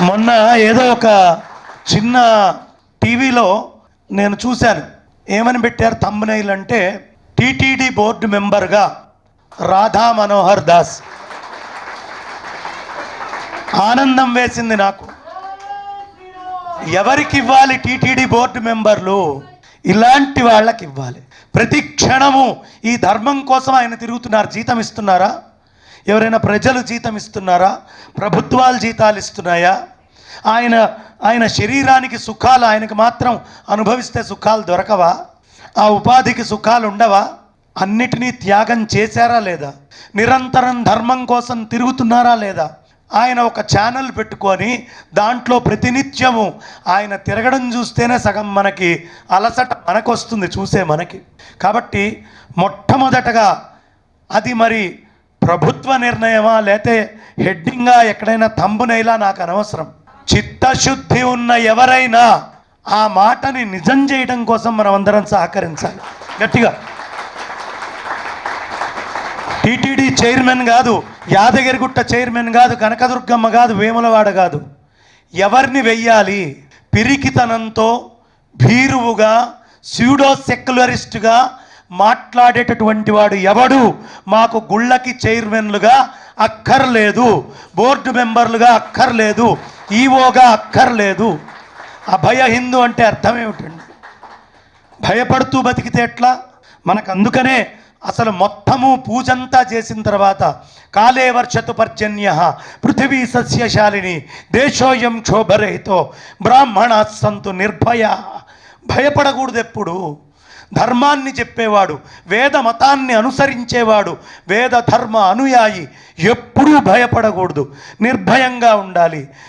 మొన్న ఏదో ఒక చిన్న టీవీలో నేను చూశాను. ఏమని పెట్టారు తమ్మునైల్ అంటే టీటీడీ బోర్డు మెంబర్గా రాధా మనోహర్ దాస్. ఆనందం వేసింది నాకు. ఎవరికి ఇవ్వాలి టీటీడీ బోర్డు మెంబర్లు? ఇలాంటి వాళ్ళకి ఇవ్వాలి. ప్రతి క్షణము ఈ ధర్మం కోసం ఆయన తిరుగుతున్నారు జీతం ఇస్తున్నారా? ఎవరైనా ప్రజలు జీతం ఇస్తున్నారా? ప్రభుత్వాలు జీతాలు ఇస్తున్నాయా? ఆయన ఆయన శరీరానికి సుఖాలు ఆయనకు మాత్రం అనుభవిస్తే సుఖాలు దొరకవా? ఆ ఉపాధికి సుఖాలు ఉండవా? అన్నిటినీ త్యాగం చేశారా లేదా? నిరంతరం ధర్మం కోసం తిరుగుతున్నారా లేదా? ఆయన ఒక ఛానల్ పెట్టుకొని దాంట్లో ప్రతినిత్యము ఆయన తిరగడం చూస్తేనే సగం మనకి అలసట మనకు వస్తుంది చూసే మనకి. కాబట్టి మొట్టమొదటగా అది మరి ప్రభుత్వ నిర్ణయమా లేతే హెడ్డింగా ఎక్కడైనా తంబునైలా నాకు అనవసరం. చిత్తశుద్ధి ఉన్న ఎవరైనా ఆ మాటని నిజం చేయడం కోసం మనం అందరం సహకరించాలి. గట్టిగా. టీటీడీ చైర్మన్ కాదు యాదగిరిగుట్ట చైర్మన్ కాదు కనకదుర్గమ్మ కాదు వేములవాడ కాదు. ఎవరిని వెయ్యాలి? పిరికితనంతో భీరువుగా స్యూడో సెక్యులరిస్ట్గా మాట్లాడేటటువంటి వాడు ఎవడు? మాకు గుళ్ళకి చైర్మన్లుగా అక్కర్లేదు. బోర్డు మెంబర్లుగా అక్కర్లేదు. ఈవోగా అక్కర్లేదు. అభయ హిందూ అంటే అర్థం ఏమిటండి? భయపడుతూ బతికితే ఎట్లా? మనకు అందుకనే అసలు మొత్తము పూజంతా చేసిన తర్వాత కాలే వర్షతు పర్జన్య పృథివీ సస్యశాలిని దేశోయం క్షోభరహితో బ్రాహ్మణ సంతు నిర్భయ. భయపడకూడదు ఎప్పుడు? ధర్మాన్ని చెప్పేవాడు వేద మతాన్ని అనుసరించేవాడు వేద ధర్మ అనుయాయి ఎప్పుడూ భయపడకూడదు నిర్భయంగా ఉండాలి.